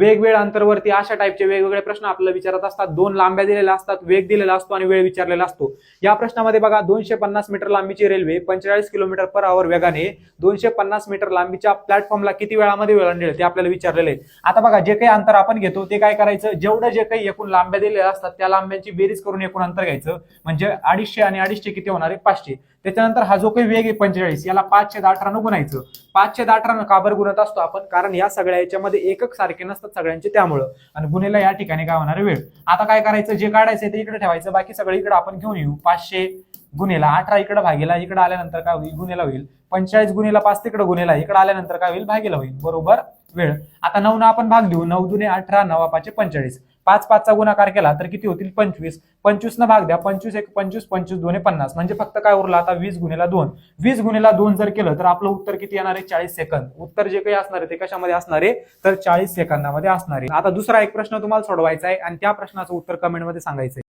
वेगवेगळ्या अंतरवरती अशा टाईपचे वेगवेगळे प्रश्न आपल्याला विचारत असतात. दोन लांब्या दिलेल्या असतात वेग दिलेला असतो आणि वेळ विचारलेला असतो. या प्रश्नामध्ये बघा दोनशे पन्नास मीटर लांबीची रेल्वे पंचेचाळीस किलोमीटर पर आवर वेगाने दोनशे पन्नास मीटर लांबीच्या प्लॅटफॉर्मला किती वेळामध्ये वेळांडेल ते आपल्याला विचारलेले आता बघा जे काही अंतर आपण घेतो ते काय करायचं? जेवढं जे काही एकूण लांब्या दिलेल्या असतात त्या लांब्यांची बेरीज करून एकूण अंतर घ्यायचं. म्हणजे अडीचशे आणि अडीचशे किती होणार आहे? पाचशे. त्याच्यानंतर हा जो काही वेग आहे पंचेचाळीस याला पाचशे अठरानं गुणायचं. पाचशे अठरानं का बरं गुणत असतो आपण? कारण या सगळ्या याच्यामध्ये एकक सारखे नसतात. सगळ्यांचे त्यामुळं. आणि गुन्हेला या ठिकाणी काय होणार वेळ. आता काय करायचं? जे काढायचं ते इकडे ठेवायचं. बाकी सगळं इकडे आपण घेऊन येऊ. पाचशे गुन्हेला अठरा इकडे भागेला इकडे आल्यानंतर काय होईल? गुन्हेला होईल. पंचेचाळीस गुन्हेला पाच तिकडे गुन्हेला इकडे आल्यानंतर काय होईल? भागेला होईल. बरोबर? वेळ. आता नऊ आपण भाग देऊ. नऊ दुने अठरा नवा पाचशे पंचेचाळीस. पाच पाचचा गुणाकार केला तर किती होतील? पंचवीस. पंचवीस न भाग द्या. पंचवीस एक पंचवीस पंचवीस दोन पन्नास. म्हणजे फक्त काय उरलं? आता वीस गुन्हेला दोन. वीस गुन्हेला दोन जर केलं तर आपलं उत्तर किती येणार आहे? चाळीस सेकंद. उत्तर जे काही असणार आहे ते कशामध्ये असणार आहे? तर चाळीस सेकंदामध्ये असणार आहे. आता दुसरा एक प्रश्न तुम्हाला सोडवायचा आहे आणि त्या प्रश्नाचं उत्तर कमेंटमध्ये सांगायचं आहे.